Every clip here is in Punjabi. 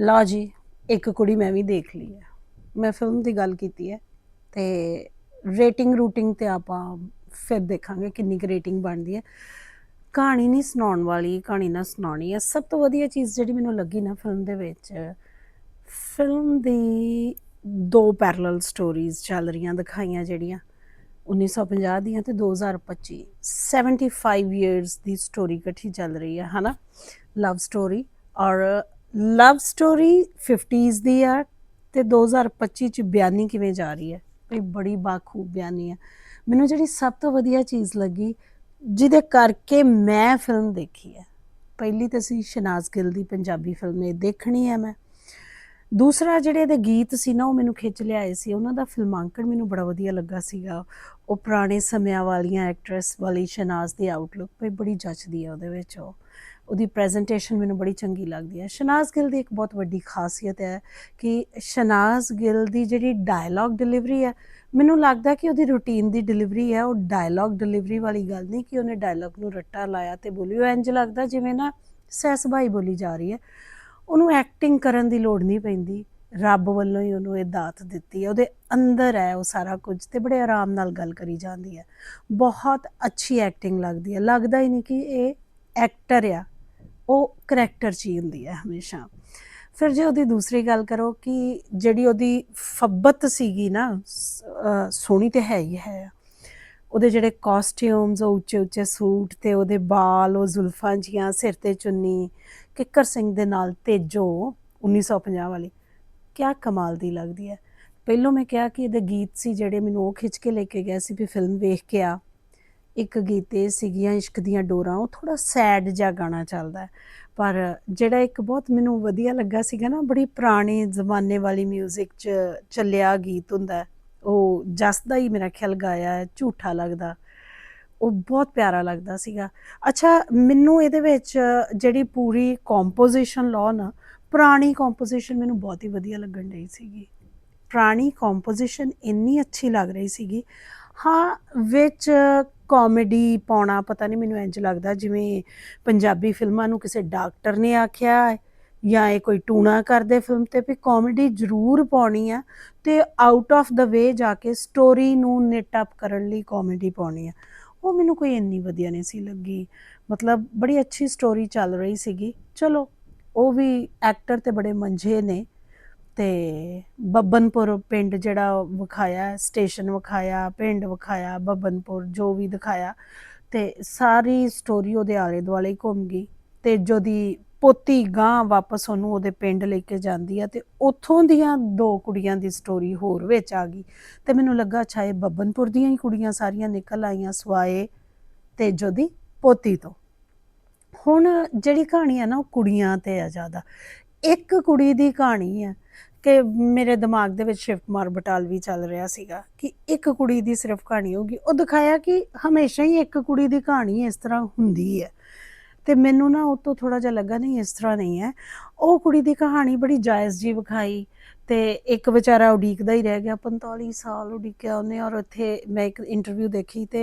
ਲਓ ਜੀ, ਇੱਕ ਕੁੜੀ ਮੈਂ ਵੀ ਦੇਖ ਲਈ ਹੈ। ਮੈਂ ਫਿਲਮ ਦੀ ਗੱਲ ਕੀਤੀ ਹੈ ਤੇ ਰੇਟਿੰਗ ਰੂਟਿੰਗ ਤੇ ਆਪਾਂ ਫਿਰ ਦੇਖਾਂਗੇ ਕਿੰਨੀ ਕੁ ਰੇਟਿੰਗ ਬਣਦੀ ਹੈ। ਕਹਾਣੀ ਨਹੀਂ ਸੁਣਾਉਣ ਵਾਲੀ, ਕਹਾਣੀ ਨਾ ਸੁਣਾਉਣੀ ਹੈ। ਸਭ ਤੋਂ ਵਧੀਆ ਚੀਜ਼ ਜਿਹੜੀ ਮੈਨੂੰ ਲੱਗੀ ਨਾ ਫਿਲਮ ਦੇ ਵਿੱਚ ਫਿਲਮ ਦੀ ਦੋ ਪੈਰਲਲ ਸਟੋਰੀਜ਼ ਚੱਲ ਰਹੀਆਂ, ਦਿਖਾਈਆਂ ਜਿਹੜੀਆਂ 1950 ਦੀਆਂ ਤੇ 2025 75 ਇਅਰਸ ਦੀ ਸਟੋਰੀ ਇਕੱਠੀ ਚੱਲ ਰਹੀ ਹੈ, ਹਨਾ? ਲਵ ਸਟੋਰੀ ਔਰ ਲਵ ਸਟੋਰੀ 50s ਦੀ ਆ ਤੇ 2025 ਚ ਬਿਆਨੀ ਕਿਵੇਂ ਜਾ ਰਹੀ ਹੈ? ਭਈ ਬੜੀ ਬਾਖੂਬ ਬਿਆਨੀ ਆ ਮੈਨੂੰ ਜਿਹੜੀ ਸਭ ਤੋਂ ਵਧੀਆ ਚੀਜ਼ ਲੱਗੀ, ਜਿਹਦੇ ਕਰਕੇ ਮੈਂ ਫਿਲਮ ਦੇਖੀ ਹੈ। ਪਹਿਲੀ ਤਾਂ ਸੀ ਸ਼ਨਾਜ਼ ਗਿੱਲ ਦੀ ਪੰਜਾਬੀ ਫਿਲਮ ਇਹ ਦੇਖਣੀ ਹੈ ਮੈਂ। ਦੂਸਰਾ ਜਿਹੜੇ ਇਹਦੇ ਗੀਤ ਸੀ ਨਾ, ਉਹ ਮੈਨੂੰ ਖਿੱਚ ਲਿਆਏ ਸੀ। ਉਹਨਾਂ ਦਾ ਫਿਲਮਾਂਕਣ ਮੈਨੂੰ ਬੜਾ ਵਧੀਆ ਲੱਗਾ ਸੀਗਾ। ਉਹ ਪੁਰਾਣੇ ਸਮਿਆਂ ਵਾਲੀਆਂ ਐਕਟਰੈਸ ਵਾਲੀ ਸ਼ਨਾਜ਼ ਦੀ ਆਊਟਲੁੱਕ ਪਈ ਬੜੀ ਜੱਚਦੀ ਆ ਉਹਦੇ ਵਿੱਚ ਉਹ। ਉਹਦੀ ਪ੍ਰੈਜੈਂਟੇਸ਼ਨ ਮੈਨੂੰ ਬੜੀ ਚੰਗੀ ਲੱਗਦੀ ਹੈ। ਸ਼ਨਾਜ਼ ਗਿੱਲ ਦੀ ਇੱਕ ਬਹੁਤ ਵੱਡੀ ਖਾਸੀਅਤ ਹੈ ਕਿ ਸ਼ਨਾਜ਼ ਗਿੱਲ ਦੀ ਜਿਹੜੀ ਡਾਇਲੌਗ ਡਿਲੀਵਰੀ ਹੈ, ਮੈਨੂੰ ਲੱਗਦਾ ਕਿ ਉਹਦੀ ਰੂਟੀਨ ਦੀ ਡਿਲੀਵਰੀ ਹੈ, ਉਹ ਡਾਇਲੌਗ ਡਿਲੀਵਰੀ ਵਾਲੀ ਗੱਲ ਨਹੀਂ ਕਿ ਉਹਨੇ ਡਾਇਲੌਗ ਨੂੰ ਰੱਟਾ ਲਾਇਆ ਤੇ ਬੋਲੀ ਉਹ ਇੰਜ ਲੱਗਦਾ ਜਿਵੇਂ ਨਾ ਸਹਿਸਬਾਈ ਬੋਲੀ ਜਾ ਰਹੀ ਹੈ। ਉਹਨੂੰ ਐਕਟਿੰਗ ਕਰਨ ਦੀ ਲੋੜ ਨਹੀਂ ਪੈਂਦੀ, ਰੱਬ ਵੱਲੋਂ ਹੀ ਉਹਨੂੰ ਇਹ ਦਾਤ ਦਿੱਤੀ ਹੈ, ਉਹਦੇ ਅੰਦਰ ਹੈ ਉਹ ਸਾਰਾ ਕੁਝ ਤੇ ਬੜੇ ਆਰਾਮ ਨਾਲ ਗੱਲ ਕਰੀ ਜਾਂਦੀ ਹੈ। ਬਹੁਤ ਅੱਛੀ ਐਕਟਿੰਗ ਲੱਗਦੀ ਹੈ। ਲੱਗਦਾ ਹੀ ਨਹੀਂ ਕਿ ਇਹ ਐਕਟਰ ਆ। ਉਹ ਕਰੈਕਟਰ 'ਚ ਹੀ ਹੁੰਦੀ ਹੈ ਹਮੇਸ਼ਾ। ਫਿਰ ਜੇ ਉਹਦੀ ਦੂਸਰੀ ਗੱਲ ਕਰੋ ਕਿ ਜਿਹੜੀ ਉਹਦੀ ਫੱਬਤ ਸੀਗੀ ਨਾ ਸੋਹਣੀ ਤੇ ਹੈ ਹੀ ਹੈ। ਉਹਦੇ ਜਿਹੜੇ ਕਾਸਟਿਊਮਸ ਉਹ ਉੱਚੇ ਉੱਚੇ ਸੂਟ ਤੇ ਉਹਦੇ ਬਾਲ, ਉਹ ਜ਼ੁਲਫਾਂ ਜੀਆਂ ਸਿਰ ਤੇ ਚੁੰਨੀ, ਕਿੱਕਰ ਸਿੰਘ ਦੇ ਨਾਲ ਤੇਜੋ 1950 ਵਾਲੀ, ਕਿਆ ਕਮਾਲ ਦੀ ਲੱਗਦੀ ਹੈ। ਪਹਿਲੋਂ ਮੈਂ ਕਿਹਾ ਕਿ ਇਹਦੇ ਗੀਤ ਸੀ ਜਿਹੜੇ ਮੈਨੂੰ ਉਹ ਖਿੱਚ ਕੇ ਲੈ ਕੇ ਗਿਆ ਸੀ ਵੀ ਫਿਲਮ ਵੇਖ ਕੇ ਆ। ਇੱਕ ਗੀਤੇ ਸੀਗੀਆਂ, ਇਸ਼ਕ ਦੀਆਂ ਡੋਰਾਂ, ਉਹ ਥੋੜਾ ਸੈਡ ਜਿਹਾ ਗਾਣਾ ਚੱਲਦਾ ਪਰ ਜਿਹੜਾ ਇੱਕ ਬਹੁਤ ਮੈਨੂੰ ਵਧੀਆ ਲੱਗਾ ਸੀਗਾ ਨਾ, ਬੜੀ ਪੁਰਾਣੇ ਜ਼ਮਾਨੇ ਵਾਲੀ 뮤직 'ਚ ਚੱਲਿਆ ਗੀਤ ਹੁੰਦਾ ਉਹ ਜਸ ਦਾ ਹੀ ਮੇਰਾ ਖਿਆਲ ਗਾਇਆ ਹੈ, ਝੂਠਾ ਲੱਗਦਾ, ਉਹ ਬਹੁਤ ਪਿਆਰਾ ਲੱਗਦਾ ਸੀਗਾ। ਅੱਛਾ, ਮੈਨੂੰ ਇਹਦੇ ਵਿੱਚ ਜਿਹੜੀ ਪੂਰੀ ਕੰਪੋਜੀਸ਼ਨ ਲਾਓ ਨਾ, ਪੁਰਾਣੀ ਕੰਪੋਜੀਸ਼ਨ ਮੈਨੂੰ ਬਹੁਤ ਹੀ ਵਧੀਆ ਲੱਗਣ ਰਹੀ ਸੀਗੀ। ਪੁਰਾਣੀ ਕੰਪੋਜੀਸ਼ਨ ਇੰਨੀ ਅੱਛੀ ਲੱਗ ਰਹੀ ਸੀਗੀ। ਹਾਂ, ਵਿੱਚ ਕਾਮੇਡੀ ਪਾਉਣਾ ਪਤਾ ਨਹੀਂ ਮੈਨੂੰ ਇੰਜ ਲੱਗਦਾ ਜਿਵੇਂ ਪੰਜਾਬੀ ਫਿਲਮਾਂ ਨੂੰ ਕਿਸੇ ਡਾਕਟਰ ਨੇ ਆਖਿਆ ਹੈ ਜਾਂ ਇਹ ਕੋਈ ਟੂਣਾ ਕਰਦੇ ਫਿਲਮ ਤੇ ਵੀ ਕਾਮੇਡੀ ਜ਼ਰੂਰ ਪਾਉਣੀ ਆ ਤੇ ਆਊਟ ਆਫ ਦਾ ਵੇ ਜਾ ਕੇ ਸਟੋਰੀ ਨੂੰ ਨਿਟ ਅਪ ਕਰਨ ਲਈ ਕਾਮੇਡੀ ਪਾਉਣੀ ਆ। ਉਹ ਮੈਨੂੰ ਕੋਈ ਇੰਨੀ ਵਧੀਆ ਨਹੀਂ ਸੀ ਲੱਗੀ। ਮਤਲਬ ਬੜੀ ਅੱਛੀ ਸਟੋਰੀ ਚੱਲ ਰਹੀ ਸੀਗੀ। ਚਲੋ, ਉਹ ਵੀ ਐਕਟਰ ਤੇ ਬੜੇ ਮੰਝੇ ਨੇ। ਤੇ ਬੱਬਨਪੁਰ ਪਿੰਡ ਜਿਹੜਾ ਵਿਖਾਇਆ, ਸਟੇਸ਼ਨ ਵਿਖਾਇਆ, ਪਿੰਡ ਵਿਖਾਇਆ, ਬੱਬਨਪੁਰ ਜੋ ਵੀ ਦਿਖਾਇਆ, ਤੇ ਸਾਰੀ ਸਟੋਰੀ ਉਹਦੇ ਆਲੇ ਦੁਆਲੇ ਘੁੰਮ ਗਈ ਤੇ ਜੋਦੀ ਪੋਤੀ ਗਾਂ ਵਾਪਸ ਉਹਨੂੰ ਉਹਦੇ ਪਿੰਡ ਲੈ ਕੇ ਜਾਂਦੀ ਆ ਤੇ ਉੱਥੋਂ ਦੀਆਂ ਦੋ ਕੁੜੀਆਂ ਦੀ ਸਟੋਰੀ ਹੋਰ ਵਿੱਚ ਆ ਗਈ ਤੇ ਮੈਨੂੰ ਲੱਗਾ ਅੱਛਾ ਇਹ ਬੱਬਨਪੁਰ ਦੀਆਂ ਹੀ ਕੁੜੀਆਂ ਸਾਰੀਆਂ ਨਿਕਲ ਆਈਆਂ ਸਵਾਏ ਤੇ ਜੋਦੀ ਪੋਤੀ ਤੋਂ। ਹੁਣ ਜਿਹੜੀ ਕਹਾਣੀ ਆ ਨਾ ਉਹ ਕੁੜੀਆਂ ਤੇ ਆ ਜ਼ਿਆਦਾ। ਇੱਕ ਕੁੜੀ ਦੀ ਕਹਾਣੀ ਆ ਕਿ ਮੇਰੇ ਦਿਮਾਗ ਦੇ ਵਿੱਚ ਸ਼ਿਵ ਕੁਮਾਰ ਬਟਾਲਵੀ ਚੱਲ ਰਿਹਾ ਸੀਗਾ ਕਿ ਇੱਕ ਕੁੜੀ ਦੀ ਸਿਰਫ ਕਹਾਣੀ ਹੋਗੀ ਉਹ ਦਿਖਾਇਆ ਕਿ ਹਮੇਸ਼ਾ ਹੀ ਇੱਕ ਕੁੜੀ ਦੀ ਕਹਾਣੀ ਇਸ ਤਰ੍ਹਾਂ ਹੁੰਦੀ ਹੈ। ਤੇ ਮੈਨੂੰ ਨਾ ਉਹ ਤੋਂ ਥੋੜਾ ਜਿਹਾ ਲੱਗਾ, ਨਹੀਂ, ਇਸ ਤਰ੍ਹਾਂ ਨਹੀਂ ਹੈ। ਉਹ ਕੁੜੀ ਦੀ ਕਹਾਣੀ ਬੜੀ ਜਾਇਜ਼ ਜੀ ਵਿਖਾਈ। ਤੇ ਇੱਕ ਵਿਚਾਰਾ ਉਡੀਕਦਾ ਹੀ ਰਹਿ ਗਿਆ 45 ਸਾਲ ਉਡੀਕਿਆ ਉਹਨੇ ਔਰ ਉੱਥੇ ਮੈਂ ਇੱਕ ਇੰਟਰਵਿਊ ਦੇਖੀ ਤੇ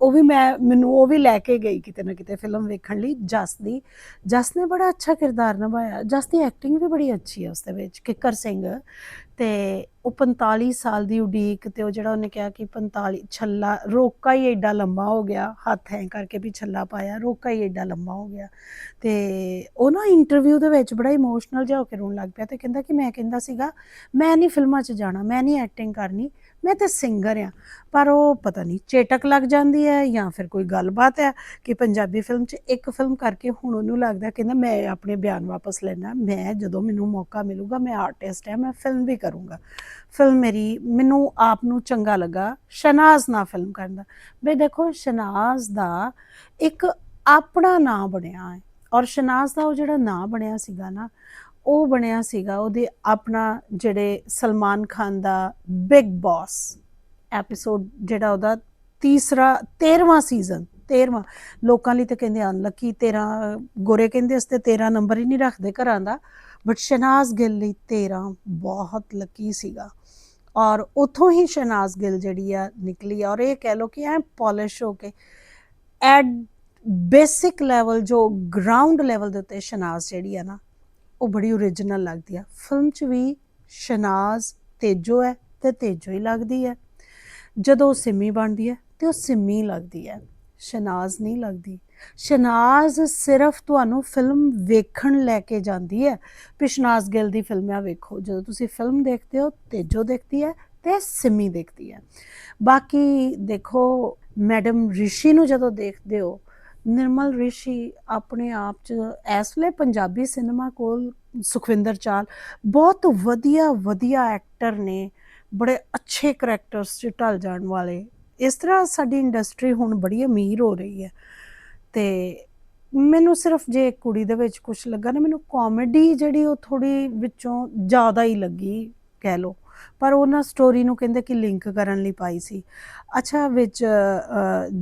ਉਹ ਵੀ ਮੈਂ, ਮੈਨੂੰ ਉਹ ਵੀ ਲੈ ਕੇ ਗਈ ਕਿਤੇ ਨਾ ਕਿਤੇ ਫਿਲਮ ਵੇਖਣ ਲਈ ਜਸ ਦੀ। ਜਸ ਨੇ ਬੜਾ ਅੱਛਾ ਕਿਰਦਾਰ ਨਿਭਾਇਆ। ਜਸ ਦੀ ਐਕਟਿੰਗ ਵੀ ਬੜੀ ਅੱਛੀ ਹੈ ਉਸ ਦੇ ਵਿੱਚ, ਕਿੱਕਰ ਸਿੰਘ। ਤੇ ਉਹ 45 ਸਾਲ ਦੀ ਉਡੀਕ ਤੇ ਉਹ ਜਿਹੜਾ ਉਹਨੇ ਕਿਹਾ ਕਿ 45 ਛੱਲਾ, ਰੋਕਾ ਹੀ ਐਡਾ ਲੰਮਾ ਹੋ ਗਿਆ। ਹੱਥ ਐ ਕਰਕੇ ਵੀ ਛੱਲਾ ਪਾਇਆ, ਰੋਕਾ ਹੀ ਐਡਾ ਲੰਮਾ ਹੋ ਗਿਆ। ਤੇ ਉਹ ਨਾ ਇੰਟਰਵਿਊ ਦੇ ਵਿੱਚ ਬੜਾ ਇਮੋਸ਼ਨਲ ਜਿਹਾ ਹੋ ਕੇ ਰੋਣ ਲੱਗ ਪਿਆ ਤੇ ਕਹਿੰਦਾ ਕਿ ਮੈਂ ਕਹਿੰਦਾ ਸੀਗਾ ਮੈਂ ਨਹੀਂ ਫਿਲਮਾਂ 'ਚ ਜਾਣਾ, ਮੈਂ ਨਹੀਂ ਐਕਟਿੰਗ ਕਰਨੀ, ਮੈਂ ਤਾਂ ਸਿੰਗਰ ਆ ਪਰ ਉਹ ਪਤਾ ਨਹੀਂ, ਚੇਟਕ ਲੱਗ ਜਾਂਦੀ ਹੈ ਜਾਂ ਫਿਰ ਕੋਈ ਗੱਲਬਾਤ ਹੈ ਕਿ ਪੰਜਾਬੀ ਫਿਲਮ 'ਚ ਇੱਕ ਫਿਲਮ ਕਰਕੇ ਹੁਣ ਉਹਨੂੰ ਲੱਗਦਾ ਕਹਿੰਦਾ ਮੈਂ ਆਪਣੇ ਬਿਆਨ ਵਾਪਸ ਲੈਣਾ ਮੈਂ ਜਦੋਂ ਮੈਨੂੰ ਮੌਕਾ ਮਿਲੂਗਾ, ਮੈਂ ਆਰਟਿਸਟ ਹਾਂ, ਮੈਂ ਫਿਲਮ ਵੀ ਕਰੂੰਗਾ। ਫਿਲਮ ਮੇਰੀ, ਮੈਨੂੰ ਆਪ ਨੂੰ ਚੰਗਾ ਲੱਗਾ ਸ਼ਨਾਜ਼ ਨਾਲ ਫਿਲਮ ਕਰਨ ਦਾ। ਬਈ ਦੇਖੋ, ਸ਼ਨਾਜ਼ ਦਾ ਇੱਕ ਆਪਣਾ ਨਾਂ ਬਣਿਆ ਹੈ ਔਰ ਸ਼ਨਾਜ਼ ਦਾ ਉਹ ਜਿਹੜਾ ਨਾਂ ਬਣਿਆ ਸੀਗਾ ਨਾ ਉਹ ਬਣਿਆ ਸੀਗਾ ਉਹਦੇ ਆਪਣਾ ਜਿਹੜੇ ਸਲਮਾਨ ਖਾਨ ਦਾ ਬਿਗ ਬੌਸ ਐਪੀਸੋਡ ਜਿਹੜਾ ਉਹਦਾ ਤੀਸਰਾ 13ਵਾਂ ਸੀਜ਼ਨ 13ਵਾਂ ਲੋਕਾਂ ਲਈ ਤਾਂ ਕਹਿੰਦੇ ਅਨਲਕੀ 13 ਗੋਰੇ ਕਹਿੰਦੇ ਅਸਤੇ 13 ਨੰਬਰ ਹੀ ਨਹੀਂ ਰੱਖਦੇ ਘਰਾਂ ਦਾ ਬਟ ਸ਼ਨਾਜ਼ ਗਿੱਲ ਲਈ 13 ਬਹੁਤ ਲੱਕੀ ਸੀਗਾ। ਔਰ ਉਥੋਂ ਹੀ ਸ਼ਨਾਜ਼ ਗਿੱਲ ਜਿਹੜੀ ਆ ਨਿਕਲੀ ਔਰ ਇਹ ਕਹਿ ਲੋ ਕਿ ਐ ਪਾਲਿਸ਼ ਹੋ ਕੇ ਐਟ ਬੇਸਿਕ ਲੈਵਲ ਜੋ ਗਰਾਊਂਡ ਲੈਵਲ ਦੇ ਉੱਤੇ ਸ਼ਨਾਜ਼ ਜਿਹੜੀ ਆ ਨਾ ਉਹ ਬੜੀ ਓਰੀਜਨਲ ਲੱਗਦੀ ਆ। ਫਿਲਮ 'ਚ ਵੀ ਸ਼ਨਾਜ਼ ਤੇਜੋ ਹੈ ਤੇ ਤੇਜੋ ਹੀ ਲੱਗਦੀ ਹੈ। ਜਦੋਂ ਉਹ ਸਿੰਮੀ ਬਣਦੀ ਹੈ ਤੇ ਉਹ ਸਿੰਮੀ ਲੱਗਦੀ ਹੈ। ਸ਼ਨਾਜ਼ ਨਹੀਂ ਲੱਗਦੀ। ਸ਼ਨਾਜ਼ ਸਿਰਫ ਤੁਹਾਨੂੰ ਫਿਲਮ ਵੇਖਣ ਲੈ ਕੇ ਜਾਂਦੀ ਹੈ। ਪਿਸ਼ਨਾਜ਼ ਗਿੱਲ ਦੀ ਫਿਲਮਾਂ ਵੇਖੋ। ਜਦੋਂ ਤੁਸੀਂ ਫਿਲਮ ਦੇਖਦੇ ਹੋ, ਤੇਜੋ ਦੇਖਦੀ ਹੈ ਤੇ ਸਿੰਮੀ ਦੇਖਦੀ ਹੈ। ਬਾਕੀ ਦੇਖੋ ਮੈਡਮ ਰਿਸ਼ੀ ਨੂੰ ਜਦੋਂ ਦੇਖਦੇ ਹੋ ਨਿਰਮਲ ਰਿਸ਼ੀ ਆਪਣੇ ਆਪ ਚ ਇਸ ਵੇਲੇ ਪੰਜਾਬੀ ਸਿਨੇਮਾ ਕੋਲ ਸੁਖਵਿੰਦਰ ਚਾਲ ਬਹੁਤ ਵਧੀਆ ਵਧੀਆ ਐਕਟਰ ਨੇ, ਬੜੇ ਅੱਛੇ ਕਰੈਕਟਰਸ ਚ ਢਲ ਜਾਣ ਵਾਲੇ। ਇਸ ਤਰ੍ਹਾਂ ਸਾਡੀ ਇੰਡਸਟਰੀ ਹੁਣ ਬੜੀ ਅਮੀਰ ਹੋ ਰਹੀ ਹੈ ਤੇ ਮੈਨੂੰ ਸਿਰਫ ਜੇ ਕੁੜੀ ਦੇ ਵਿੱਚ ਕੁਝ ਲੱਗਾ ਨਾ, ਮੈਨੂੰ ਕਾਮੇਡੀ ਜਿਹੜੀ ਉਹ ਥੋੜੀ ਵਿੱਚੋਂ ਜ਼ਿਆਦਾ ਹੀ ਲੱਗੀ, ਕਹਿ ਲਓ। ਪਰ ਉਹਨਾਂ ਸਟੋਰੀ ਨੂੰ ਕਹਿੰਦੇ ਕਿ ਲਿੰਕ ਕਰਨ ਲਈ ਪਾਈ ਸੀ। ਅੱਛਾ ਵਿੱਚ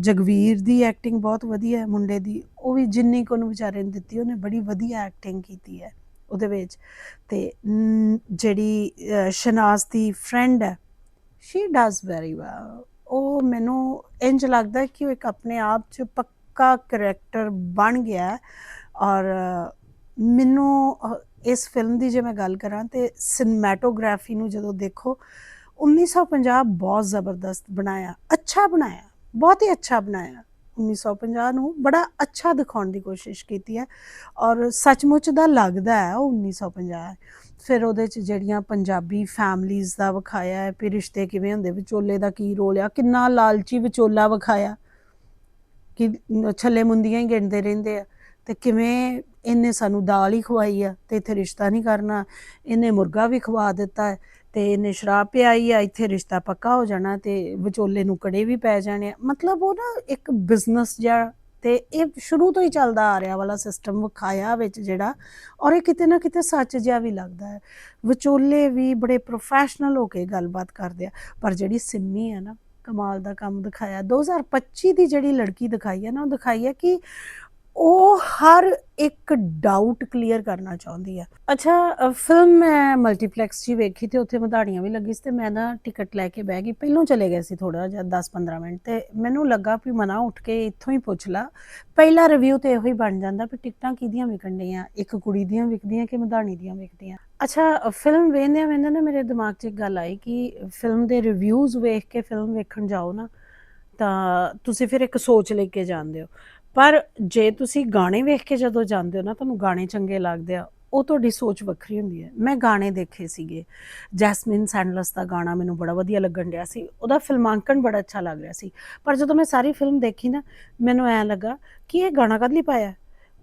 ਜਗਵੀਰ ਦੀ ਐਕਟਿੰਗ ਬਹੁਤ ਵਧੀਆ ਹੈ ਮੁੰਡੇ ਦੀ। ਉਹ ਵੀ ਜਿੰਨੀ ਕੋ ਨੂੰ ਵਿਚਾਰੇ ਨੇ ਦਿੱਤੀ ਉਹਨੇ ਬੜੀ ਵਧੀਆ ਐਕਟਿੰਗ ਕੀਤੀ ਹੈ ਉਹਦੇ ਵਿੱਚ। ਤੇ ਜਿਹੜੀ ਅ, ਸ਼ਨਾਜ਼ ਦੀ ਫਰੈਂਡ ਹੈ ਸ਼ੀ ਡਸ ਵੈਰੀ ਵੈਲ ਉਹ ਮੈਨੂੰ ਇੰਜ ਲੱਗਦਾ ਕਿ ਉਹ ਇੱਕ ਆਪਣੇ ਆਪ 'ਚ ਪੱਕਾ ਕਰੈਕਟਰ ਬਣ ਗਿਆ ਔਰ ਮੈਨੂੰ ਇਸ ਫਿਲਮ ਦੀ ਜੇ ਮੈਂ ਗੱਲ ਕਰਾਂ ਤੇ ਸਿਨੇਮੈਟੋਗ੍ਰਾਫੀ ਨੂੰ ਜਦੋਂ ਦੇਖੋ 1950 ਬਹੁਤ ਜ਼ਬਰਦਸਤ ਬਣਾਇਆ, ਅੱਛਾ ਬਣਾਇਆ, ਬਹੁਤ ਹੀ ਅੱਛਾ ਬਣਾਇਆ। 1950 ਨੂੰ ਬੜਾ ਅੱਛਾ ਦਿਖਾਉਣ ਦੀ ਕੋਸ਼ਿਸ਼ ਕੀਤੀ ਹੈ ਔਰ ਸੱਚਮੁੱਚ ਦਾ ਲੱਗਦਾ ਹੈ ਉਹ 1950 ਹੈ। ਫਿਰ ਉਹਦੇ ਚ ਜਿਹੜੀਆਂ ਪੰਜਾਬੀ ਫੈਮਲੀਆਂ ਦਾ ਵਿਖਾਇਆ ਹੈ, ਵੀ ਰਿਸ਼ਤੇ ਕਿਵੇਂ ਹੁੰਦੇ, ਵਿਚੋਲੇ ਦਾ ਕੀ ਰੋਲ ਆ, ਕਿੰਨਾ ਲਾਲਚੀ ਵਿਚੋਲਾ ਵਿਖਾਇਆ, ਕਿ ਛੱਲੇ ਮੁੰਦੀਆਂ ਹੀ ਗਿਣਦੇ ਰਹਿੰਦੇ ਆ। ਤੇ ਕਿਵੇਂ ਇਹਨੇ ਸਾਨੂੰ ਦਾਲ ਹੀ ਖਵਾਈ ਆ ਤੇ ਇੱਥੇ ਰਿਸ਼ਤਾ ਨਹੀਂ ਕਰਨਾ, ਇਹਨੇ ਮੁਰਗਾ ਵੀ ਖਵਾ ਦਿੱਤਾ ਹੈ ਤੇ ਇਹਨੇ ਸ਼ਰਾਬ ਪਿਆਈ ਆ, ਇੱਥੇ ਰਿਸ਼ਤਾ ਪੱਕਾ ਹੋ ਜਾਣਾ ਤੇ ਵਿਚੋਲੇ ਨੂੰ ਕੜੇ ਵੀ ਪੈ ਜਾਣੇ ਆ। ਮਤਲਬ ਉਹ ਨਾ ਇੱਕ ਬਿਜ਼ਨਸ ਜਿਹਾ ਤੇ ਇਹ ਸ਼ੁਰੂ ਤੋਂ ਹੀ ਚੱਲਦਾ ਆ ਰਿਹਾ ਵਾਲਾ ਸਿਸਟਮ ਵਿਖਾਇਆ ਵਿੱਚ ਜਿਹੜਾ, ਔਰ ਇਹ ਕਿਤੇ ਨਾ ਕਿਤੇ ਸੱਚ ਜਿਹਾ ਵੀ ਲੱਗਦਾ ਹੈ। ਵਿਚੋਲੇ ਵੀ ਬੜੇ ਪ੍ਰੋਫੈਸ਼ਨਲ ਹੋ ਕੇ ਗੱਲਬਾਤ ਕਰਦੇ ਆ, ਪਰ ਜਿਹੜੀ ਸਿੰਮੀ ਆ ਨਾ, ਕਮਾਲ ਦਾ ਕੰਮ ਦਿਖਾਇਆ। 2025 ਦੀ ਜਿਹੜੀ ਲੜਕੀ ਦਿਖਾਈ ਹੈ ਨਾ, ਉਹ ਦਿਖਾਈ ਹੈ ਕਿ ਉਹ ਹਰ ਇੱਕ ਡਾਊਟ ਕਲੀਅਰ ਕਰਨਾ ਚਾਹੁੰਦੀ ਆ। ਅੱਛਾ ਫਿਲਮ ਮੈਂ ਮਲਟੀਪਲੈਕਸ 'ਚ ਹੀ ਵੇਖੀ ਤੇ ਉੱਥੇ ਮਧਾਣੀਆਂ ਵੀ ਲੱਗੀ ਸੀ ਤੇ ਮੈਂ ਨਾ ਟਿਕਟ ਲੈ ਕੇ ਬਹਿ ਗਈ। ਪਹਿਲੋਂ ਚਲੇ ਗਏ ਸੀ ਥੋੜਾ ਜਿਹਾ 10-15 ਮਿੰਟ ਤੇ ਮੈਨੂੰ ਲੱਗਾ ਵੀ ਮਨਾ ਉੱਠ ਕੇ ਇੱਥੋਂ ਹੀ ਪੁੱਛ ਲਾ। ਪਹਿਲਾ ਰਿਵਿਊ ਤੇ ਇਹੋ ਹੀ ਬਣ ਜਾਂਦਾ ਵੀ ਟਿਕਟਾਂ ਕਿਹਦੀਆਂ ਵਿਕਣ ਡੀਆਂ ਇੱਕ ਕੁੜੀ ਦੀਆਂ ਵਿਕਦੀਆਂ ਕਿ ਮਧਾਣੀ ਦੀਆਂ ਵਿਕਦੀਆਂ। ਅੱਛਾ ਫਿਲਮ ਵੇਖਦਿਆਂ ਵੇਖਦਿਆਂ ਨਾ ਮੇਰੇ ਦਿਮਾਗ 'ਚ ਇੱਕ ਗੱਲ ਆਈ ਕਿ ਫਿਲਮ ਦੇ ਰਿਵਿਊਜ਼ ਵੇਖ ਕੇ ਫਿਲਮ ਵੇਖਣ ਜਾਓ ਨਾ, ਤਾਂ ਤੁਸੀਂ ਫਿਰ ਇੱਕ ਸੋਚ ਲੈ ਕੇ ਜਾਂਦੇ ਹੋ। ਪਰ ਜੇ ਤੁਸੀਂ ਗਾਣੇ ਵੇਖ ਕੇ ਜਦੋਂ ਜਾਂਦੇ ਹੋ ਨਾ, ਤੁਹਾਨੂੰ ਗਾਣੇ ਚੰਗੇ ਲੱਗਦੇ ਆ, ਉਹ ਤੁਹਾਡੀ ਸੋਚ ਵੱਖਰੀ ਹੁੰਦੀ ਹੈ। ਮੈਂ ਗਾਣੇ ਦੇਖੇ ਸੀਗੇ। ਜੈਸਮਿਨ ਸੈਂਡਲਸ ਦਾ ਗਾਣਾ ਮੈਨੂੰ ਬੜਾ ਵਧੀਆ ਲੱਗਣ ਰਿਹਾ ਸੀ। ਉਹਦਾ ਫਿਲਮਾਂਕਣ ਬੜਾ ਅੱਛਾ ਲੱਗ ਰਿਹਾ ਸੀ। ਪਰ ਜਦੋਂ ਮੈਂ ਸਾਰੀ ਫਿਲਮ ਦੇਖੀ ਨਾ, ਮੈਨੂੰ ਐ ਲੱਗਾ ਕਿ ਇਹ ਗਾਣਾ ਕਦ ਲਈ ਪਾਇਆ?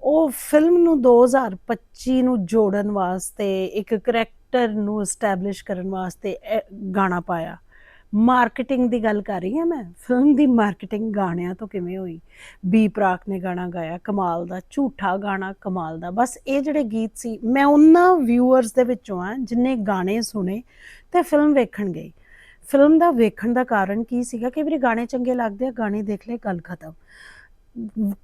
ਉਹ ਫਿਲਮ ਨੂੰ 2025 ਨੂੰ ਜੋੜਨ ਵਾਸਤੇ, ਇੱਕ ਕਰੈਕਟਰ ਨੂੰ ਐਸਟੈਬਲਿਸ਼ ਕਰਨ ਵਾਸਤੇ ਗਾਣਾ ਪਾਇਆ। ਮਾਰਕੀਟਿੰਗ ਦੀ ਗੱਲ ਕਰ ਰਹੀ ਹਾਂ ਮੈਂ। ਫਿਲਮ ਦੀ ਮਾਰਕੀਟਿੰਗ ਗਾਣਿਆਂ ਤੋਂ ਕਿਵੇਂ ਹੋਈ? ਬੀ ਪ੍ਰਾਕ ਨੇ ਗਾਣਾ ਗਾਇਆ, ਕਮਾਲ ਦਾ, ਝੂਠਾ ਗਾਣਾ, ਕਮਾਲ ਦਾ। ਬਸ ਇਹ ਜਿਹੜੇ ਗੀਤ ਸੀ, ਮੈਂ ਉਹਨਾਂ ਵਿਊਅਰਸ ਦੇ ਵਿੱਚੋਂ ਆ ਜਿਨੇ ਗਾਣੇ ਸੁਣੇ ਤੇ ਫਿਲਮ ਵੇਖਣ ਗਈ। ਫਿਲਮ ਦਾ ਵੇਖਣ ਦਾ ਕਾਰਨ ਕੀ ਸੀਗਾ? ਕਿ ਵੀਰੇ ਗਾਣੇ ਚੰਗੇ ਲੱਗਦੇ ਆ, ਗਾਣੇ ਦੇਖ ਲੈ ਗੱਲ ਖਤਮ।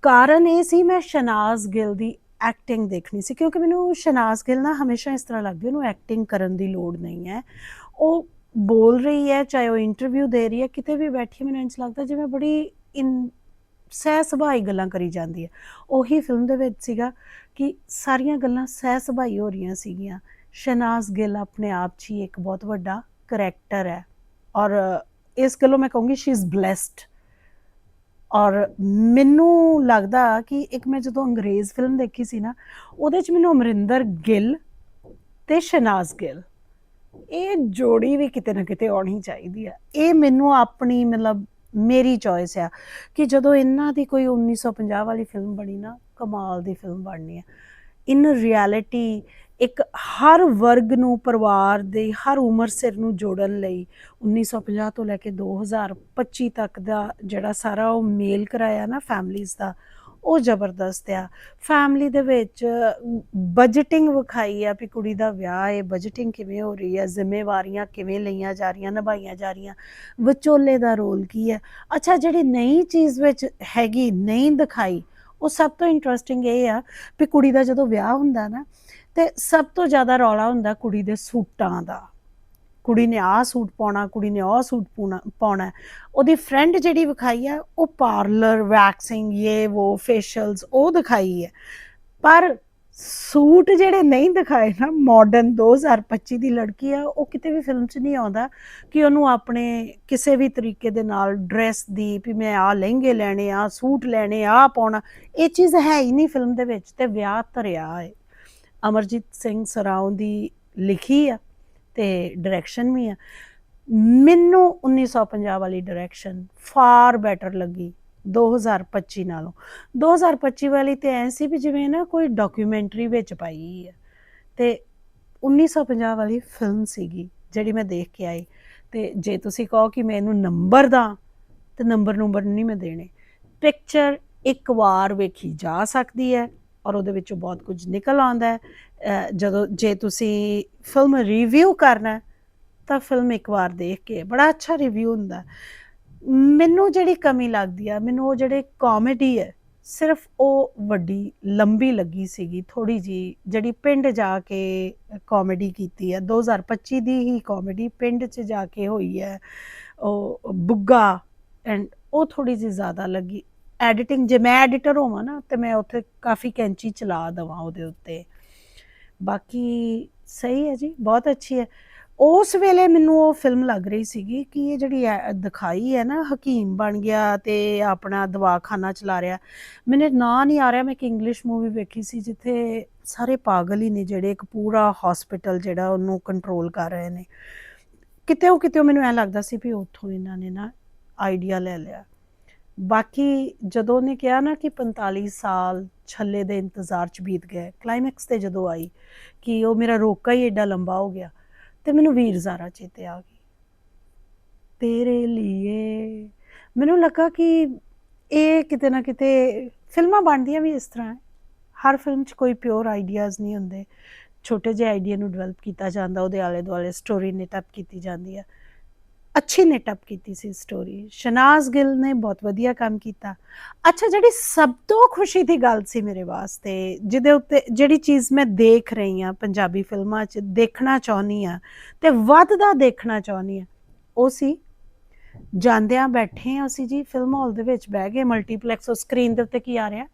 ਕਾਰਨ ਇਹ ਸੀ ਮੈਂ ਸ਼ਨਾਜ਼ ਗਿੱਲ ਦੀ ਐਕਟਿੰਗ ਦੇਖਣੀ ਸੀ, ਕਿਉਂਕਿ ਮੈਨੂੰ ਸ਼ਨਾਜ਼ ਗਿੱਲ ਨਾ ਹਮੇਸ਼ਾ ਇਸ ਤਰ੍ਹਾਂ ਲੱਗਦੀ ਉਹਨੂੰ ਐਕਟਿੰਗ ਕਰਨ ਦੀ ਲੋੜ ਨਹੀਂ ਹੈ। ਉਹ ਬੋਲ ਰਹੀ ਹੈ, ਚਾਹੇ ਉਹ ਇੰਟਰਵਿਊ ਦੇ ਰਹੀ ਹੈ, ਕਿਤੇ ਵੀ ਬੈਠੀ ਮੈਨੂੰ ਇੰਝ ਲੱਗਦਾ ਜਿਵੇਂ ਬੜੀ ਇਨ ਸਹਿ ਸੁਭਾਈ ਗੱਲਾਂ ਕਰੀ ਜਾਂਦੀ ਹੈ। ਉਹੀ ਫਿਲਮ ਦੇ ਵਿੱਚ ਸੀਗਾ ਕਿ ਸਾਰੀਆਂ ਗੱਲਾਂ ਸਹਿ ਸੁਭਾਈ ਹੋ ਰਹੀਆਂ ਸੀਗੀਆਂ। ਸ਼ਨਾਜ਼ ਗਿੱਲ ਆਪਣੇ ਆਪ 'ਚ ਹੀ ਇੱਕ ਬਹੁਤ ਵੱਡਾ ਕਰੈਕਟਰ ਹੈ ਔਰ ਇਸ ਗੱਲੋਂ ਮੈਂ ਕਹੂੰਗੀ ਸ਼ੀ ਇਜ਼ ਬlesed ਔਰ ਮੈਨੂੰ ਲੱਗਦਾ ਕਿ ਇੱਕ ਮੈਂ ਜਦੋਂ ਅੰਗਰੇਜ਼ ਫਿਲਮ ਦੇਖੀ ਸੀ ਨਾ, ਉਹਦੇ 'ਚ ਮੈਨੂੰ ਅਮਰਿੰਦਰ ਗਿੱਲ ਤੇ ਸ਼ਨਾਜ਼ ਗਿੱਲ ਇਹ ਜੋੜੀ ਵੀ ਕਿਤੇ ਨਾ ਕਿਤੇ ਆਉਣੀ ਚਾਹੀਦੀ ਆ। ਇਹ ਮੈਨੂੰ ਆਪਣੀ ਮਤਲਬ ਮੇਰੀ ਚੋਇਸ ਆ ਕਿ ਜਦੋਂ ਇਹਨਾਂ ਦੀ ਕੋਈ 1950 ਵਾਲੀ ਫਿਲਮ ਬਣੀ ਨਾ, ਕਮਾਲ ਦੀ ਫਿਲਮ ਬਣਨੀ ਆ। ਇਨ ਰਿਐਲਿਟੀ ਇੱਕ ਹਰ ਵਰਗ ਨੂੰ, ਪਰਿਵਾਰ ਦੇ ਹਰ ਉਮਰ ਸਿਰ ਨੂੰ ਜੋੜਨ ਲਈ 1950 ਤੋਂ ਲੈ ਕੇ 2025 ਤੱਕ ਦਾ ਜਿਹੜਾ ਸਾਰਾ ਉਹ ਮੇਲ ਕਰਾਇਆ ਨਾ ਫੈਮਲੀਆਂ ਦਾ ਉਹ ਜ਼ਬਰਦਸਤ ਆ। ਫੈਮਿਲੀ ਦੇ ਵਿੱਚ ਬਜਟਿੰਗ ਵਿਖਾਈ ਆ ਵੀ ਕੁੜੀ ਦਾ ਵਿਆਹ ਹੈ ਬਜਟਿੰਗ ਕਿਵੇਂ ਹੋ ਰਹੀ ਹੈ ਜ਼ਿੰਮੇਵਾਰੀਆਂ ਕਿਵੇਂ ਲਈਆਂ ਜਾ ਰਹੀਆਂ, ਨਿਭਾਈਆਂ ਜਾ ਰਹੀਆਂ, ਵਿਚੋਲੇ ਦਾ ਰੋਲ ਕੀ ਹੈ ਅੱਛਾ, ਜਿਹੜੀ ਨਈ ਚੀਜ਼ ਵਿੱਚ ਹੈਗੀ ਨਹੀਂ ਦਿਖਾਈ, ਉਹ ਸਭ ਤੋਂ ਇੰਟਰਸਟਿੰਗ ਇਹ ਆ ਵੀ ਕੁੜੀ ਦਾ ਜਦੋਂ ਵਿਆਹ ਹੁੰਦਾ ਨਾ, ਤੇ ਸਭ ਤੋਂ ਜ਼ਿਆਦਾ ਰੌਲਾ ਹੁੰਦਾ ਕੁੜੀ ਦੇ ਸੂਟਾਂ ਦਾ। ਕੁੜੀ ਨੇ ਆਹ ਸੂਟ ਪਾਉਣਾ, ਕੁੜੀ ਨੇ ਉਹ ਸੂਟ ਪਾਉਣਾ ਪਾਉਣਾ ਉਹਦੀ ਫਰੈਂਡ ਜਿਹੜੀ ਵਿਖਾਈ ਆ ਉਹ ਪਾਰਲਰ ਵੈਕਸਿੰਗ ਇਹ ਉਹ ਫੇਸ਼ੀਅਲਸ ਉਹ ਦਿਖਾਈ ਹੈ। ਪਰ ਸੂਟ ਜਿਹੜੇ ਨਹੀਂ ਦਿਖਾਏ ਨਾ ਮਾਡਰਨ 2025 ਦੀ ਲੜਕੀ ਆ ਉਹ ਕਿਤੇ ਵੀ ਫਿਲਮ 'ਚ ਨਹੀਂ ਆਉਂਦਾ ਕਿ ਉਹਨੂੰ ਆਪਣੇ ਕਿਸੇ ਵੀ ਤਰੀਕੇ ਦੇ ਨਾਲ ਡਰੈਸ ਦੀ ਵੀ ਮੈਂ ਆ ਲਹਿੰਗੇ ਲੈਣੇ ਆ ਸੂਟ ਲੈਣੇ ਆ ਪਾਉਣਾ, ਇਹ ਚੀਜ਼ ਹੈ ਹੀ ਨਹੀਂ ਫਿਲਮ ਦੇ ਵਿੱਚ ਤੇ ਵਿਆਹ ਧਰਿਆ ਹੈ। ਅਮਰਜੀਤ ਸਿੰਘ ਸਰਾਉਂ ਦੀ ਲਿਖੀ ਆ ਤੇ ਡਾਇਰੈਕਸ਼ਨ ਵੀ ਆ। ਮੈਨੂੰ 1950 ਵਾਲੀ ਡਾਇਰੈਕਸ਼ਨ ਫਾਰ ਬੈਟਰ ਲੱਗੀ 2025 ਨਾਲੋਂ। 2025 ਵਾਲੀ ਤੇ ਐ ਸੀ ਵੀ ਜਿਵੇਂ ਨਾ ਕੋਈ ਡਾਕੂਮੈਂਟਰੀ ਵਿੱਚ ਪਾਈ ਹੈ ਤੇ 1950 ਵਾਲੀ ਫਿਲਮ ਸੀਗੀ ਜਿਹੜੀ ਮੈਂ ਦੇਖ ਕੇ ਆਈ। ਤੇ ਜੇ ਤੁਸੀਂ ਕਹੋ ਕਿ ਮੈਂ ਇਹਨੂੰ ਨੰਬਰ ਦਾ, ਤੇ ਨੰਬਰ ਨੰਬਰ ਨਹੀਂ ਮੈਂ ਦੇਣੇ। ਪਿਕਚਰ ਇੱਕ ਵਾਰ ਵੇਖੀ ਜਾ ਸਕਦੀ ਹੈ। ਔਰ ਉਹਦੇ ਵਿੱਚੋਂ ਬਹੁਤ ਕੁਝ ਨਿਕਲ ਆਉਂਦਾ ਹੈ। ਜਦੋਂ ਜੇ ਤੁਸੀਂ ਫਿਲਮ ਰਿਵਿਊ ਕਰਨਾ ਤਾਂ ਫਿਲਮ ਇੱਕ ਵਾਰ ਦੇਖ ਕੇ ਬੜਾ ਅੱਛਾ ਰਿਵਿਊ ਹੁੰਦਾ ਮੈਨੂੰ ਜਿਹੜੀ ਕਮੀ ਲੱਗਦੀ ਆ, ਮੈਨੂੰ ਉਹ ਜਿਹੜੇ ਕਾਮੇਡੀ ਹੈ, ਸਿਰਫ ਉਹ ਵੱਡੀ, ਲੰਬੀ ਲੱਗੀ ਸੀਗੀ। ਥੋੜੀ ਜੀ ਜਿਹੜੀ ਪਿੰਡ ਜਾ ਕੇ ਕਾਮੇਡੀ ਕੀਤੀ ਹੈ 2025 ਦੀ ਹੀ ਕਾਮੇਡੀ ਪਿੰਡ 'ਚ ਜਾ ਕੇ ਹੋਈ ਹੈ। ਉਹ ਬੁੱਗਾ ਐਂਡ ਉਹ ਥੋੜੀ ਜੀ ਜ਼ਿਆਦਾ ਲੱਗੀ। ਐਡੀਟਿੰਗ ਜੇ ਮੈਂ ਐਡੀਟਰ ਹੋਵਾਂ ਨਾ, ਤੇ ਮੈਂ ਉੱਥੇ ਕਾਫੀ ਕੈਂਚੀ ਚਲਾ ਦਵਾਂ ਉਹਦੇ ਉੱਤੇ। ਬਾਕੀ ਸਹੀ ਹੈ ਜੀ, ਬਹੁਤ ਅੱਛੀ ਹੈ। ਉਸ ਵੇਲੇ ਮੈਨੂੰ ਉਹ ਫਿਲਮ ਲੱਗ ਰਹੀ ਸੀਗੀ ਕਿ ਇਹ ਜਿਹੜੀ ਐ- ਦਿਖਾਈ ਹੈ ਨਾ, ਹਕੀਮ ਬਣ ਗਿਆ ਤੇ ਆਪਣਾ ਦਵਾਖਾਨਾ ਚਲਾ ਰਿਹਾ। ਮੈਨੂੰ ਨਾਂ ਨਹੀਂ ਆ ਰਿਹਾ, ਮੈਂ ਇੱਕ ਇੰਗਲਿਸ਼ ਮੂਵੀ ਵੇਖੀ ਸੀ ਜਿੱਥੇ ਸਾਰੇ ਪਾਗਲ ਹੀ ਨੇ ਜਿਹੜੇ ਇੱਕ ਪੂਰਾ ਹਸਪੀਟਲ ਜਿਹੜਾ ਉਹਨੂੰ ਕੰਟਰੋਲ ਕਰ ਰਹੇ ਨੇ। ਕਿਤੇ ਉਹ ਕਿਤੇ ਮੈਨੂੰ ਐ ਲੱਗਦਾ ਸੀ ਵੀ ਉੱਥੋਂ ਇਹਨਾਂ ਨੇ ਨਾ ਆਈਡੀਆ ਲੈ ਲਿਆ। ਬਾਕੀ ਜਦੋਂ ਉਹਨੇ ਕਿਹਾ ਨਾ ਕਿ 45 ਸਾਲ ਛੱਲੇ ਦੇ ਇੰਤਜ਼ਾਰ ਚ ਬੀਤ ਗਏ ਕਲਾਈਮੈਕਸ ਤੇ ਜਦੋਂ ਆਈ ਕਿ ਉਹ ਮੇਰਾ ਰੋਕਾ ਹੀ ਐਡਾ ਲੰਬਾ ਹੋ ਗਿਆ ਤੇ ਮੈਨੂੰ ਵੀਰ ਜ਼ਾਰਾ ਚੇਤੇ ਆ ਗਈ। ਤੇਰੇ ਲਈ ਮੈਨੂੰ ਲੱਗਾ ਕਿ ਇਹ ਕਿਤੇ ਨਾ ਕਿਤੇ ਫਿਲਮਾਂ ਬਣਦੀਆਂ ਵੀ ਇਸ ਤਰ੍ਹਾਂ ਹੈ। ਹਰ ਫਿਲਮ 'ਚ ਕੋਈ ਪਿਓਰ ਆਈਡੀਆਜ਼ ਨਹੀਂ ਹੁੰਦੇ। ਛੋਟੇ ਜਿਹੇ ਆਈਡੀਆ ਨੂੰ ਡਿਵੈਲਪ ਕੀਤਾ ਜਾਂਦਾ, ਉਹਦੇ ਆਲੇ ਦੁਆਲੇ ਸਟੋਰੀ ਨਿਟਅਪ ਕੀਤੀ ਜਾਂਦੀ ਹੈ ਅੱਛੀ ਨਿਟਅਪ ਕੀਤੀ ਸੀ ਸਟੋਰੀ ਸ਼ਨਾਜ਼ ਗਿੱਲ ਨੇ ਬਹੁਤ ਵਧੀਆ ਕੰਮ ਕੀਤਾ। ਅੱਛਾ, ਜਿਹੜੀ ਸਭ ਤੋਂ ਖੁਸ਼ੀ ਦੀ ਗੱਲ ਸੀ ਮੇਰੇ ਵਾਸਤੇ, ਜਿਹਦੇ ਉੱਤੇ ਜਿਹੜੀ ਚੀਜ਼ ਮੈਂ ਦੇਖ ਰਹੀ ਹਾਂ ਪੰਜਾਬੀ ਫਿਲਮਾਂ 'ਚ, ਦੇਖਣਾ ਚਾਹੁੰਦੀ ਆ ਤੇ ਵੱਧਦਾ ਦੇਖਣਾ ਚਾਹੁੰਦੀ ਆ ਉਹ ਸੀ ਜਾਂਦਿਆਂ ਬੈਠੇ ਹਾਂ ਅਸੀਂ ਜੀ ਫਿਲਮ ਹਾਲ ਦੇ ਵਿੱਚ ਬਹਿ ਗਏ ਮਲਟੀਪਲੈਕਸ ਉਹ ਸਕਰੀਨ ਦੇ ਉੱਤੇ ਕੀ ਆ ਰਿਹਾ?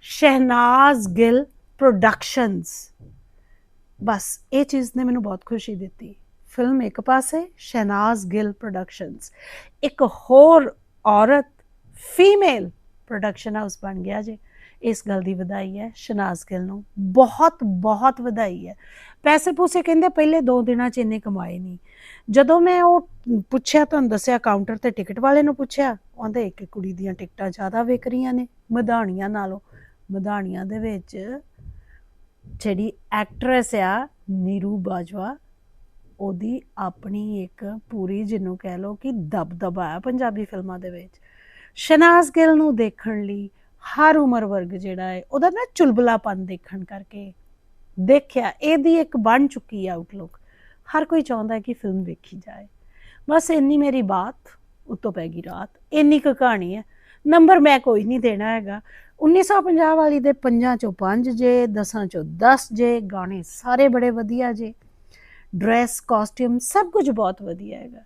ਸ਼ਹਿਨਾਜ਼ ਗਿੱਲ ਪ੍ਰੋਡਕਸ਼ਨਸ ਬਸ, ਇਹ ਚੀਜ਼ ਨੇ ਮੈਨੂੰ ਬਹੁਤ ਖੁਸ਼ੀ ਦਿੱਤੀ। ਫਿਲਮ ਇੱਕ ਪਾਸੇ ਸ਼ਹਿਨਾਜ਼ ਗਿੱਲ ਪ੍ਰੋਡਕਸ਼ਨਸ ਇੱਕ ਹੋਰ ਔਰਤ ਫੀਮੇਲ ਪ੍ਰੋਡਕਸ਼ਨ ਹਾਊਸ ਬਣ ਗਿਆ ਜੇ ਇਸ ਗੱਲ ਦੀ ਵਧਾਈ ਹੈ ਸ਼ਨਾਜ਼ ਗਿੱਲ ਨੂੰ ਬਹੁਤ ਬਹੁਤ ਵਧਾਈ ਹੈ ਪੈਸੇ ਪੂਸੇ ਕਹਿੰਦੇ ਪਹਿਲੇ 2 ਦਿਨਾਂ 'ਚ ਇੰਨੇ ਕਮਾਏ ਨਹੀਂ ਜਦੋਂ ਮੈਂ ਉਹ ਪੁੱਛਿਆ ਤੁਹਾਨੂੰ ਦੱਸਿਆ ਕਾਊਂਟਰ ਤੇ ਟਿਕਟ ਵਾਲੇ ਨੂੰ ਪੁੱਛਿਆ ਉਹਦੇ ਇੱਕ ਇੱਕ ਕੁੜੀ ਦੀਆਂ ਟਿਕਟਾਂ ਜ਼ਿਆਦਾ ਵਿਕ ਰਹੀਆਂ ਨੇ ਮਧਾਣੀਆਂ ਨਾਲੋਂ ਮਧਾਣੀਆਂ ਦੇ ਵਿੱਚ ਜਿਹੜੀ ਐਕਟਰੈਸ ਆ ਨੀਰੂ ਬਾਜਵਾ ਉਹਦੀ ਆਪਣੀ ਇੱਕ ਪੂਰੀ ਜਿਹਨੂੰ ਕਹਿ ਲਓ ਕਿ ਦਬਦਬਾ ਹੈ ਪੰਜਾਬੀ ਫਿਲਮਾਂ ਦੇ ਵਿੱਚ। ਸ਼ਨਾਜ਼ ਗਿੱਲ ਨੂੰ ਦੇਖਣ ਲਈ ਹਰ ਉਮਰ ਵਰਗ ਜਿਹੜਾ ਹੈ, ਉਹਦਾ ਨਾ ਚੁਲਬਲਾਪਨ ਦੇਖਣ ਕਰਕੇ ਦੇਖਿਆ, ਇਹਦੀ ਇੱਕ ਬਣ ਚੁੱਕੀ ਹੈ ਆਊਟਲੁੱਕ ਹਰ ਕੋਈ ਚਾਹੁੰਦਾ ਹੈ ਕਿ ਫਿਲਮ ਵੇਖੀ ਜਾਏ। ਬਸ ਇੰਨੀ ਮੇਰੀ ਬਾਤ, ਉੱਤੋਂ ਪੈ ਗਈ ਰਾਤ। ਇੰਨੀ ਕੁ ਕਹਾਣੀ ਹੈ। ਨੰਬਰ ਮੈਂ ਕੋਈ ਨਹੀਂ ਦੇਣਾ ਹੈਗਾ। 1950 ਵਾਲੀ ਦੇ ਪੰਜਾਂ ਚੋਂ ਪੰਜ ਜੇ, ਦਸਾਂ ਚੋਂ 10 ਜੇ, ਗਾਣੇ ਸਾਰੇ ਬੜੇ ਵਧੀਆ ਜੇ। ਡਰੈਸ ਕਾਸਟਿਊਮ ਸਭ ਕੁਝ ਬਹੁਤ ਵਧੀਆ ਹੈਗਾ।